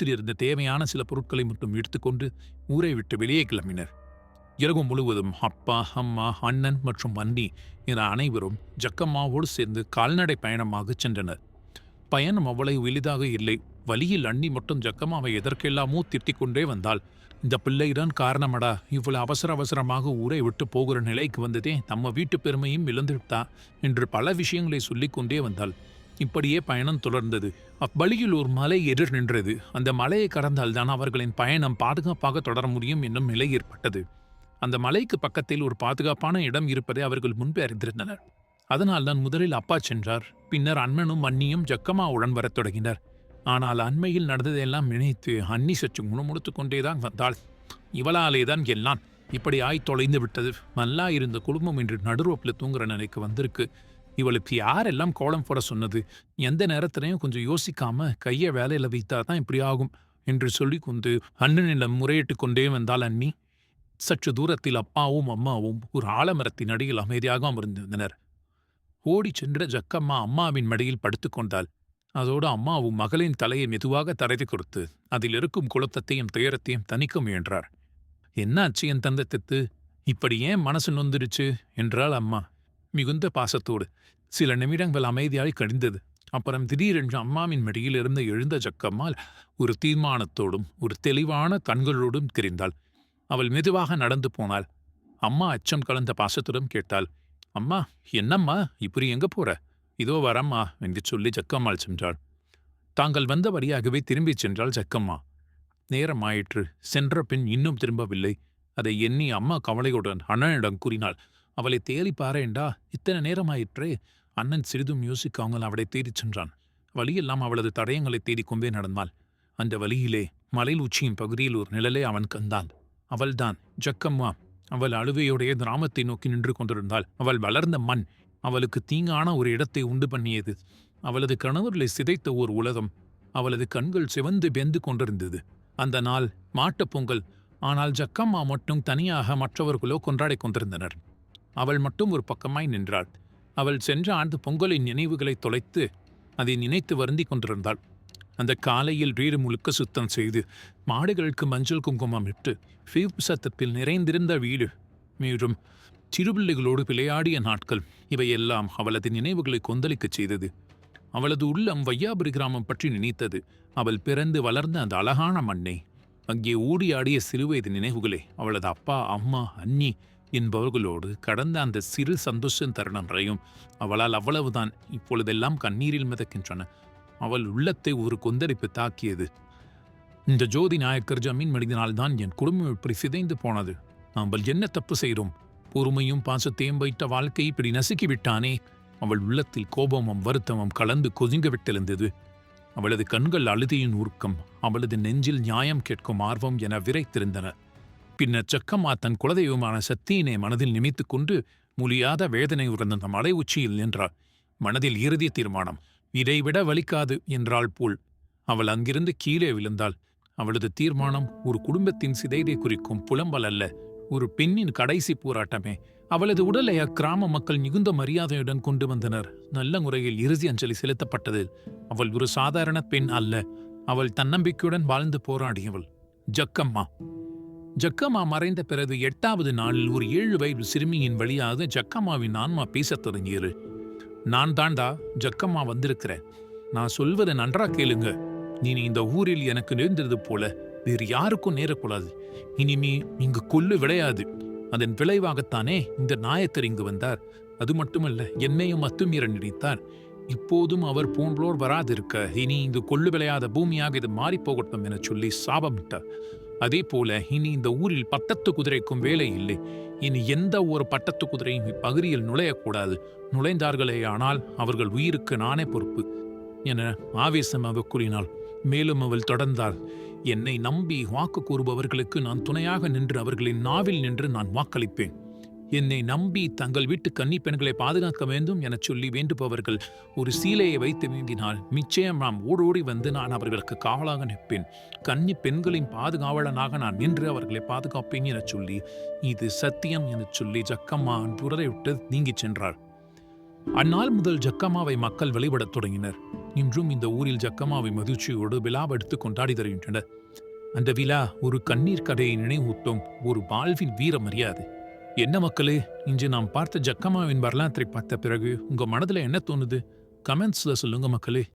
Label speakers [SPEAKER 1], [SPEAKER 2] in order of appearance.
[SPEAKER 1] வீட்டில் இருந்த தேவையான சில பொருட்களை மட்டும் எடுத்துக்கொண்டு ஊரை விட்டு வெளியே கிளம்பினர். இரவு முழுவதும் அப்பா அம்மா அண்ணன் மற்றும் வண்டி என அனைவரும் ஜக்கம்மாவோடு சேர்ந்து கால்நடை பயணமாக சென்றனர். பயணம் அவ்வளவு எளிதாக இல்லை. வழியில் அண்ணி மட்டும் ஜக்கம்மாவை எதற்கெல்லாமோ திட்டிக் கொண்டே வந்தால் இந்த பிள்ளைதான் காரணமடா. இவ்வளவு அவசர அவசரமாக ஊரை விட்டு போகிற நிலைக்கு வந்ததே நம்ம வீட்டு பெருமையும் இழந்துவிட்டா என்று பல விஷயங்களை சொல்லிக்கொண்டே வந்தாள். இப்படியே பயணம் தொடர்ந்தது. அவ்வழியில் ஒரு மலை எதிர் நின்றது. அந்த மலையை கடந்தால்தான் அவர்களின் பயணம் பாதுகாப்பாக தொடர முடியும் என்னும் நிலை ஏற்பட்டது. அந்த மலைக்கு பக்கத்தில் ஒரு பாதுகாப்பான இடம் இருப்பதை அவர்கள் முன்பே அறிந்திருந்தனர். அதனால் தான் முதலில் அப்பா சென்றார். பின்னர் அண்ணனும் அண்ணியும் ஜக்கம்மாவுடன் வரத் தொடங்கினர். ஆனால் அண்மையில் நடந்ததையெல்லாம் நினைத்து அன்னி சற்று முணுமுணுத்துக் கொண்டேதான் வந்தாள். இவளாலே தான் எல்லாம் இப்படி ஆய் தொலைந்து விட்டது. நல்லா இருந்த குடும்பம் இன்று நடுரோப்பில் தூங்குற நிலைக்கு வந்திருக்கு. இவளுக்கு யாரெல்லாம் கோலம் போட சொன்னது? எந்த நேரத்திலையும் கொஞ்சம் யோசிக்காம கையை வேலையில வைத்தா தான் இப்படி ஆகும் என்று சொல்லிக் கொண்டு அண்ணனிடம் முறையிட்டு கொண்டே வந்தாள் அண்ணி. சற்று தூரத்தில் அப்பாவும் அம்மாவும் ஒரு ஆலமரத்தின் அடியில் அமைதியாக அமர்ந்திருந்தனர். ஓடிச் சென்ற ஜக்கம்மா அம்மாவின் மடியில் படுத்துக்கொண்டாள் அதோடு அம்மாவும் மகளின் தலையை மெதுவாக தரைதி கொடுத்து அதில் இருக்கும் குளத்தத்தையும் துயரத்தையும் தணிக்க முயன்றார். என்னாச்சு என் தந்தத்தித்து இப்படி ஏன் மனசு நொந்துடுச்சு என்றாள் அம்மா. மிகுந்த பாசத்தோடு. சில நிமிடங்கள் அமைதியாய் கழிந்தது. அப்புறம் திடீரென்று அம்மாவின் மடியில் இருந்து எழுந்த ஜக்கம்மாள் ஒரு தீர்மானத்தோடும் ஒரு தெளிவான கண்களோடும் தெரிந்தாள். அவள் மெதுவாக நடந்து போனாள். அம்மா அச்சம் கலந்த பாசத்துடன் கேட்டாள். அம்மா என்னம்மா? இப்படி எங்க போற? இதோ வரம்மா என்று சொல்லி ஜக்கம்மாள் சென்றாள். தாங்கள் வந்த வழியாகவே திரும்பிச் சென்றாள் ஜக்கம்மா. நேரம் ஆயிற்று. சென்ற பின் இன்னும் திரும்பவில்லை. அதை எண்ணி அம்மா கவலையுடன் அண்ணனிடம் கூறினாள். அவளை தேடி பாரேண்டா இத்தனை நேரமாயிற்றே. அண்ணன் சிறிதும் யோசிக்காமல் அவளை தேடிச் சென்றான். வழியெல்லாம் அவளது தடயங்களை தேடிக் கொண்டே நடந்தாள். அந்த வழியிலே மலையில் உச்சியின் பகுதியில் ஒரு நிழலை அவன் கண்டான். அவள்தான் ஜக்கம்மா. அவள் அழுவையுடைய கிராமத்தை நோக்கி நின்று கொண்டிருந்தாள். அவள் வளர்ந்த மண் அவளுக்கு தீங்கான ஒரு இடத்தை உண்டு பண்ணியது. அவளது கணவர்களை சிதைத்த ஓர் உலகம் அவளது கண்கள் சிவந்து வெந்து கொண்டிருந்தது. அந்த நாள் மாட்டுப் பொங்கல். ஆனால் ஜக்கம்மா மட்டும் தனியாக மற்றவர்களோ கொண்டாடிக் கொண்டிருந்தனர். அவள் மட்டும் ஒரு பக்கமாய் நின்றாள். அவள் சென்ற ஆண்டு பொங்கலின் நினைவுகளை தொலைத்து அதை நினைத்து வருந்தி கொண்டிருந்தாள். அந்த காலையில் வீடு முழுக்க சுத்தம் செய்து மாடுகளுக்கு மஞ்சள் குங்குமம் இட்டு ஃபீப் சத்தத்தில் நிறைந்திருந்த வீடு மீண்டும் சிறுபிள்ளைகளோடு விளையாடிய நாட்கள் இவையெல்லாம் அவளது நினைவுகளை கொந்தளிக்கச் செய்தது. அவளது உள்ளம் வையாபுரி கிராமம் பற்றி நினைத்தது. அவள் பிறந்து வளர்ந்த அந்த அழகான மண்ணை. அங்கே ஊடியாடிய சிறுவயது நினைவுகளே அவளது அப்பா அம்மா அண்ணி என்பவர்களோடு கடந்த அந்த சிறு சந்தோஷம் தருணங்களையும் அவளால் அவ்வளவுதான் இப்பொழுதெல்லாம் கண்ணீரில் மிதக்கின்றன. அவள் உள்ளத்தை ஒரு கொந்தளிப்பு தாக்கியது. இந்த ஜோதி நாயக்கர் ஜமீன் மனிதனால்தான் என் குடும்பம் இப்படி சிதைந்து போனது. நாங்கள் என்ன தப்பு செய்கிறோம் பொறுமையும் பாசத்தையும் வைத்த வாழ்க்கை இப்படி நசுக்கி விட்டானே அவள் உள்ளத்தில் கோபமும் வருத்தமும் கலந்து கொதிங்க விட்டிருந்தது அவளது கண்கள் அழுதியின் உருக்கம் அவளது நெஞ்சில் நியாயம் கேட்கும் ஆர்வம் என விரைத்திருந்தன. பின்னர் சக்கம்மா தன் குலதெய்வமான சத்தியினை மனதில் நிமித்துக் கொண்டு முழியாத வேதனை உறந்த அந்த மலை உச்சியில் நின்றாள். மனதில் இறுதி தீர்மானம் இதைவிட வலிக்காது என்றாள் போல். அவள் அங்கிருந்து கீழே விழுந்தாள். அவளது தீர்மானம் ஒரு குடும்பத்தின் சிதைதை குறிக்கும் புலம்பல் அல்ல ஒரு பெண்ணின் கடைசி போராட்டமே. அவளது உடலை அக்கிராம மக்கள் மிகுந்த மரியாதையுடன் கொண்டு வந்தனர். நல்ல முறையில் இறுதி அஞ்சலி செலுத்தப்பட்டது. அவள் ஒரு சாதாரண பெண் அல்ல. அவள் தன்னம்பிக்கையுடன் வாழ்ந்து போராடியவள். ஜக்கம்மா ஜக்கம்மா மறைந்த பிறகு எட்டாவது நாளில் ஒரு ஏழு வயது சிறுமியின் வழியாக ஜக்கம்மாவின் ஆன்மா பேசத் தொடங்கியது. நான் தாண்டா ஜக்கம்மா வந்திருக்கிறேன். நான் சொல்வதை நன்றா கேளுங்க. நீ இந்த ஊரில் எனக்கு நேர்ந்தது போல வேறு யாருக்கும் நேரக்கூடாது. இனிமே இங்கு கொல்லு விளையாது. அதன் விளைவாகத்தானே இந்த நாயக்கர் இங்கு வந்தார். அது மட்டுமல்ல என்னையும் அத்துமீற நினைத்தார் இப்போதும் அவர் போன்றோர் வராதிருக்க இனி இங்கு கொள்ளு விளையாத பூமியாக இது மாறிப்போகட்டும் என சொல்லி சாபமிட்டார். அதே போல இனி இந்த ஊரில் பட்டத்து குதிரைக்கும் வேலை இல்லை. இனி எந்த ஒரு பட்டத்து குதிரையும் இப்பகுதியில் நுழையக்கூடாது. நுழைந்தார்களே ஆனால் அவர்கள் உயிருக்கு நானே பொறுப்பு என ஆவேசம் அவள் கூறினாள். மேலும் அவள் தொடர்ந்தாள். என்னை நம்பி வாக்கு கூறுபவர்களுக்கு நான் துணையாக நின்று அவர்களின் நாவில் நின்று நான் வாக்களிப்பேன். என்னை நம்பி தங்கள் வீட்டு கன்னி பெண்களை பாதுகாக்க வேண்டும் எனச் சொல்லி வேண்டுபவர்கள் ஒரு சீலையை வைத்து வேண்டினால் நிச்சயம் நாம் ஓடோடி வந்து நான் அவர்களுக்கு காவலாக நிற்பேன். கன்னி பெண்களின் பாதுகாவலனாக நான் நின்று அவர்களை பாதுகாப்பேன் எனச் சொல்லி இது சத்தியம் எனச் சொல்லி ஜக்கம்மா புறரை விட்டு நீங்கிச் சென்றார் அந்நாள் முதல் ஜக்கம்மாவை மக்கள் வழிபடத் தொடங்கினர். இன்றும் இந்த ஊரில் ஜக்கம்மாவை மகிழ்ச்சியோடு விழாவெடுத்து கொண்டாடி வருகின்றனர். அந்த விழா ஒரு கண்ணீர் கதையை நினைவூட்டும் ஒரு வாழ்வின் வீர மரியாதை என்ன மக்களே இன்று நாம் பார்த்த ஜக்கம்மாவின் வரலாற்றை பார்த்த பிறகு உங்க மனதுல என்ன தோணுது? கமெண்ட்ஸ்ல சொல்லுங்க மக்களே.